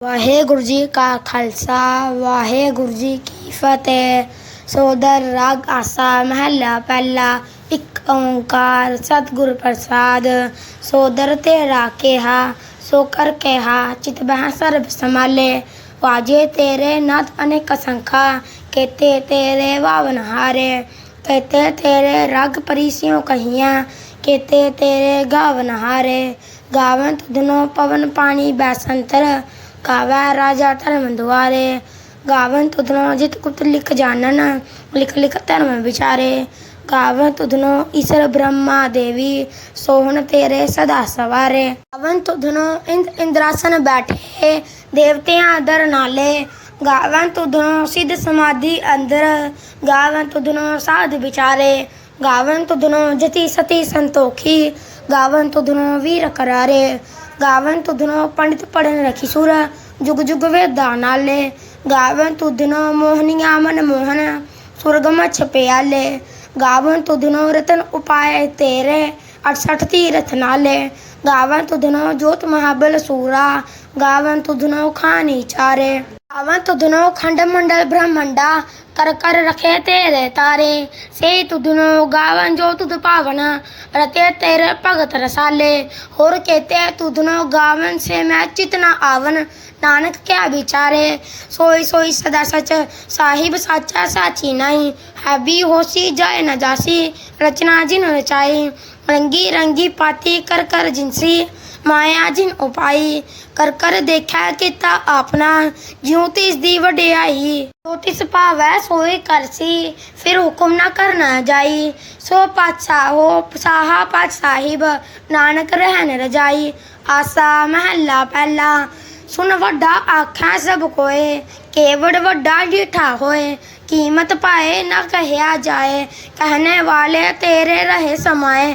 ਵਾਹਿਗੁਰੂ ਜੀ ਕਾ ਖਾਲਸਾ ਵਾਹਿਗੁਰੂ ਜੀ ਕੀ ਫਤਿਹ ਸੋਦਰ ਰਾਗ ਆਸਾ ਮਹੱਲਾ ਪਹਿਲਾ ਇੱਕ ਓੰਕਾਰ ਸਤਿਗੁਰ ਪ੍ਰਸਾਦ ਸੋਦਰ ਤੇਰਾ ਕਿਹਾ ਸੋ ਕਰ ਕਿਹਾ ਚਿਤ ਬਹਿ ਸਰਬ ਸਮਾਲੇ ਵਾਜੇ ਤੇਰੇ ਨਾਥ ਅਨੇਕ ਸੰਖਾ ਕੇਤੇ ਤੇਰੇ ਵਾਵਨ ਹਾਰੇ ਕੇਤੇ ਤੇਰੇ ਰਗ ਪਰੀਸਿਓ ਕਹੀਆਂ ਕੇਤੇ ਤੇਰੇ ਗਾਵਨ ਹਾਰੇ ਗਾਵਨ ਤੁਧਨੋ ਪਵਨ ਪਾਣੀ ਬੈਸੰਤਰ ਗਾਵੈ ਰਾਜਾ ਧਰਮ ਦੁਆਰੇ ਗਾਵਨ ਤੁਧਨੋ ਜਿਤ ਕੁਤ ਲਿਖ ਜਾਣਨ ਲਿਖ ਲਿਖ ਧਰਮ ਵਿਚਾਰੇ ਗਾਵਨ ਤੁਧਨੋ ਈਸ਼ਰ ਬ੍ਰਹਮਾ ਦੇਵੀ ਸੋਹਣ ਤੇਰੇ ਸਦਾ ਸਵਾਰੇ ਗਾਵਨ ਤੁਧਨੋ ਇੰਦ ਇੰਦਰਾਸਨ ਬੈਠੇ ਦੇਵਤਿਆਂ ਦਰ ਨਾਲੇ ਗਾਵਨ ਤੁਧਨੋ ਸਿੱਧ ਸਮਾਧੀ ਅੰਦਰ ਗਾਵਨ ਤੁਧਨੋ ਸਾਧ ਵਿਚਾਰੇ ਗਾਵਨ ਤੁਧਨੋ ਜਤੀ ਸਤੀ ਸੰਤੋਖੀ ਗਾਵਨ ਤੁਧਨੋ ਵੀਰ ਕਰਾਰੇ గావంతుదునో పండిత పడిన కిశోర జుగ జుగ వేదానాలే గావంతుదునో మోహనియామన మోహన ਸੁਰਗਮ ਛਪਿਆਲੇ ਗਾਵਨ ਤੁਧਨੋ ਰਤਨ ਉਪਾਏ ਤੇਰੇ। 68 ਤੀਰਥ ਨਾਲੇ। ਗਾਵਨ ਤੁਧਨੋ ਜੋਤ ਮਹਾਬਲ ਸੂਰਾ। ਗਾਵਨ ਤੁਧਨੋ ਖਾਨੀ ਚਾਰੇ। अवन तो दुनो खंड मंडल ब्रह्मंडा कर कर रखे तेरे तारे। से तु दुनो गावन, जो तुद पावन, रते तेरे भगत रसाले। और कहते तु दुनो गावन, से मैं चितना आवन, नानक क्या बिचारे सोई सोई सदा सच, साहिब साचा साची नहीं हैवी होशी जाए न जासी, रचना जिन रचाई। रंगी रंगी पाती कर कर जिनसी। ਮਾਇਆ ਜਿਨ ਉਪਾਈ ਕਰ ਕਰ ਦੇਖਿਆ ਕੀਤਾ ਆਪਣਾ ਜਿਉ ਤਿਸ ਦੀ ਵਡਿਆਈ ਜੋ ਤਿਸ ਭਾਵੈ ਸੋਈ ਕਰਸੀ ਫਿਰ ਹੁਕਮ ਨਾ ਕਰਨਾ ਜਾਈ ਸੋ ਪਾਤਸ਼ਾਹ ਹੋ ਸਾਹਾ ਪਾਤ ਸਾਹਿਬ ਨਾਨਕ ਰਹਿਣ ਰਜਾਈ ਆਸਾ ਮਹੱਲਾ ਪਹਿਲਾ ਸੁਨ ਵੱਡਾ ਆਖਾਂ ਸਭ ਕੋਏ ਕੇਵੜ ਵੱਡਾ ਡੀਠਾ ਹੋਏ ਕੀਮਤ ਪਾਏ ਨਾ ਕਹਿਆ ਜਾਏ कहने वाले तेरे रहे समाए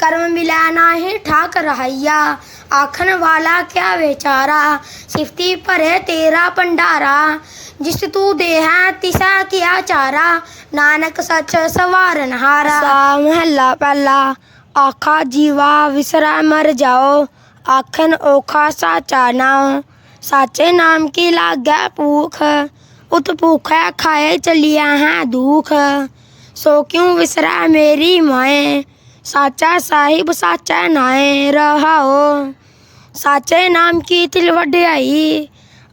कर्म मिलाना है ठाक रहाइया आखन वाला क्या बेचारा? सिफ्ती पर है तेरा भंडारा। जिस तू दे तिसा क्या चारा। नानक सच सवार हारा महला पहला आखा जीवा विसरा मर जाओ। आखन ओखा साचा नाओ। साचे नाम की लाग भूख। उत भूख खाए चलिया है दुख। सो क्यों विसरा मेरी माए? साचा साहिब साचा नाए रहाओ। साचे नाम की तिल वड्याई,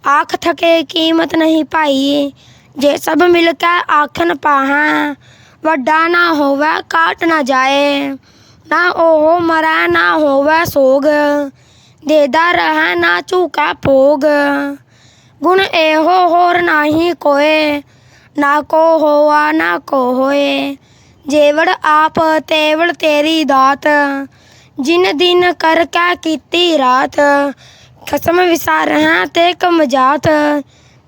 आँख थके कीमत नहीं पाई। जे सब मिलकर आखन पाहा, वड्डा ना होवे काट ना जाए। ना ओहो मरा ना होवे सोग, देदा रहा ना चूका भोग। गुण एहो होर नाही कोए, ना को होआ ना को होए। ਜੇਵੜ ਆਪ ਤੇਵੜ ਤੇਰੀ ਦਾਤ, ਜਿਨ ਦਿਨ ਕਰ ਕੈ ਕੀਤੀ ਰਾਤ, ਖਸਮ ਵਿਸਾਰ ਹੈ ਤੇ ਕਮ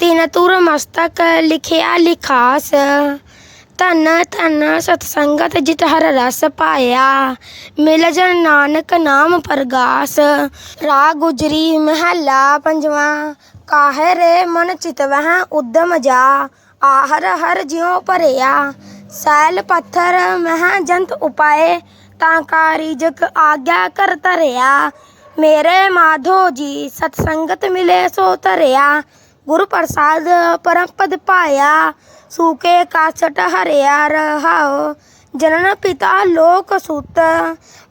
ਤਿਨ ਤੁਰ ਮਸਤਕ ਲਿਖਿਆ ਲਿਖਾਸ ਧਨ ਧਨ ਸਤ ਸੰਗਤ ਜਿਤ ਹਰ ਰਸ ਪਾਇਆ ਮਿਲ ਜਨ ਨਾਨਕ ਨਾਮ ਪ੍ਰਗਾਸ ਰਾ ਗੁਜਰੀ ਮਹੱਲਾ ਪੰਜਵਾ ਕਾਹੇ ਰੇ ਮਨ ਚਿਤ ਵਹਿ ਉਦਮ ਜਾ ਆਹਰ ਹਰ ਜਿਉ ਭਰਿਆ ਸੈਲ ਪੱਥਰ ਮਹਿ ਜੰਤ ਉਪਾਏ ਤਾਂ ਕਾ ਰਿਜਕ ਆਗਿਆ ਕਰ ਧਰਿਆ ਮੇਰੇ ਮਾਧੋ ਜੀ ਸਤ ਸੰਗਤ ਮਿਲੇ ਸੋ ਧਰਿਆ गुरु प्रसाद परम पद पाया, सूखे कासट हरिया रहा जनन पिता लोक सुत,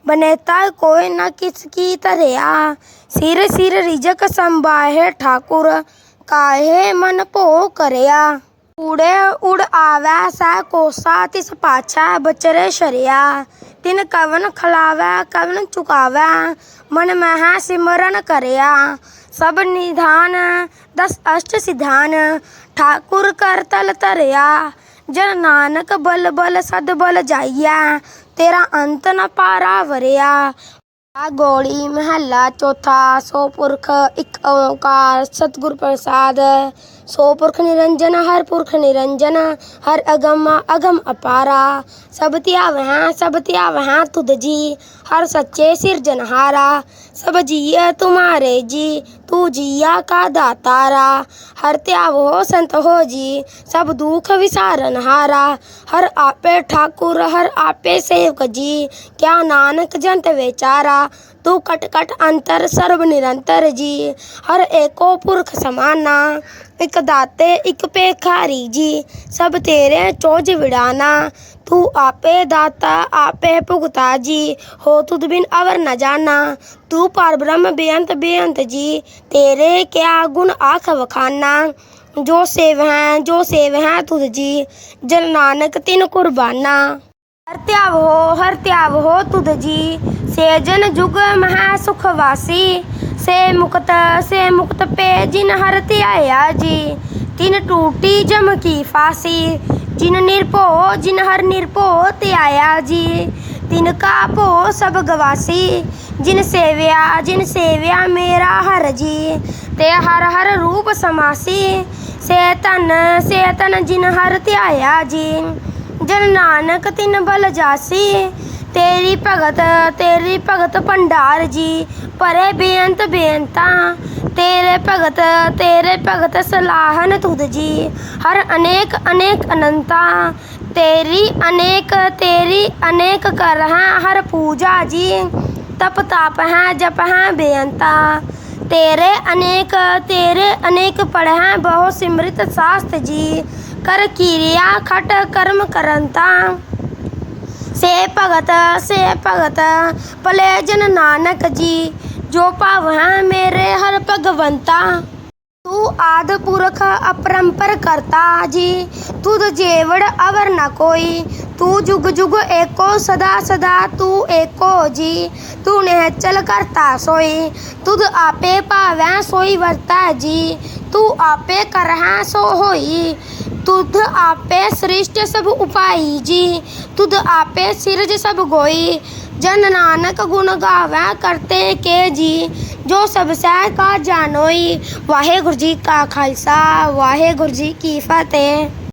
बनेता कोई न किसकी तरया। सिर सिर रिजक संबाहे ठाकुर, काहे मन पो करया। उड़े उड़ आवै सा कोसा, तिस पाछा बचरे शरिया। ਤਿਨ ਕਵਨ ਖਲਾਵੈ, ਕਵਨ ਚੁਕਾਵੈ। ਮਨ ਮਹਿ ਸਿਮਰਨ ਕਰਿਆ। ਸਭ ਨਿਧਾਨ, ਦਸ ਅਸ਼ਟ ਸਿਧਾਨ। ਠਾਕੁਰ ਕਰ ਤਲ ਤਰਿਆ ਜਨ ਨਾਨਕ ਬਲ ਬਲ ਸਦ ਬਲ ਜਾਈਐ। ਤੇਰਾ ਅੰਤ ਨ ਪਾਰਾ ਵਰਿਆ। ਆ ਗੋੜੀ ਮਹੱਲਾ ਚੌਥਾ, ਸੋ ਪੁਰਖ ਇੱਕ ਓਕਾਰ, ਸਤਿਗੁਰ ਪ੍ਰਸਾਦ। सो पुरख निरंजन, हर पुरख निरंजन, हर अगम अगम अपारा। सब त्याव हैं, सब त्याव हैं तुद जी, हर सच्चे सिर जनहारा। सब जिया तुम्हारे जी, तू जिया का दातारा। हर त्याव हो संत हो जी, सब दुख विसारन हारा। हर आपे ठाकुर, हर आपे सेवक जी, क्या नानक जंत बेचारा। तू कट कट अंतर, सर्व निरंतर जी, हर एको पुरख समाना। इक दाते इक पेखारी जी, सब तेरे चोज विड़ाना। ਤੂੰ ਆਪੇ ਦਾਤਾ, ਆਪੇ ਭੁਗਤਾ ਜੀ। ਹੋ ਤੁਧ ਬਿਨ ਅਵਰ ਨ ਜਾਣਾ। ਤੂੰ ਪਰ ਬ੍ਰਹਮ ਬੇਅੰਤ ਬੇਅੰਤ ਜੀ। ਤੇਰੇ ਕਿਆ ਗੁਣ ਆਖ ਵਖਾਨਾ। ਜੋ ਸੇਵ ਹੈ, ਜੋ ਸੇਵ ਹੈ ਤੁਧ ਜੀ। ਜਨ ਨਾਨਕ ਤਿਨ ਕੁਰਬਾਨਾ। ਹਰ ਧਿਆਵ ਹੋ, ਹਰ ਧਿਆਵ ਹੋ ਤੁਧ ਜੀ। ਸੇਜਨ ਜੁਗ ਮਹਾ ਸੁਖ ਵਾਸੀ। ਸੇ ਮੁਕਤ ਸੇ ਮੁਕਤ ਪੇ ਜਿਨ ਹਰ ਧਿਆਇਆ ਜੀ। ਤਿਨ ਟੂਟੀ ਜਮ ਕੀ ਫਾਸੀ। जिन निरपो जिन हर निरपो ते आया जी। तिन का पो सब गवासी। जिन सेव्या जिन सेव्या मेरा हर जी। ते हर हर रूप समासी। से तन से तन जिन हर त्याया जी। जन नानक तिन बल जासी। तेरी भगत तेरी भगत भंडार जी। परे बेअंत बेअंता। तेरे भगत तेरे भगत सलाहन तुदजी हर अनेक अनेक अनंता। तेरी अनेक तेरी अनेक कर हैं हर पूजा जी। तप ताप हैं, जप हैं बेअंता। तेरे अनेक तेरे अनेक पढ़ हैं बहु सिमृत शास्त्र जी। कर क्रिया, खट कर्म करंता। से भगत से भगत, पले जन नानक जी। जो पावा मेरे हर भगवंता। तू आद पुरख अपरंपर करता जी। तुद तो जेवड़ अवर न कोई। तू जुग जुग एको, सदा सदा तू एको जी। तू नेचल करता सोई। तुद आपे पावे सोई वर्ता जी। तू आपे करहा सो होई। तुद आपे सृष्ट सब उपाई जी। तुद आपे सिरज सब गोई। ਜਨ ਨਾਨਕ ਗੁਣ ਗਾਵੈ ਕਰਤੇ ਕੇ ਜੀ ਜੋ ਸਭ ਸਹਿ ਕਾ ਜਾਣੋਈ ਵਾਹਿਗੁਰੂ ਜੀ ਕਾ ਖਾਲਸਾ ਵਾਹਿਗੁਰੂ ਜੀ ਕੀ ਫਤਿਹ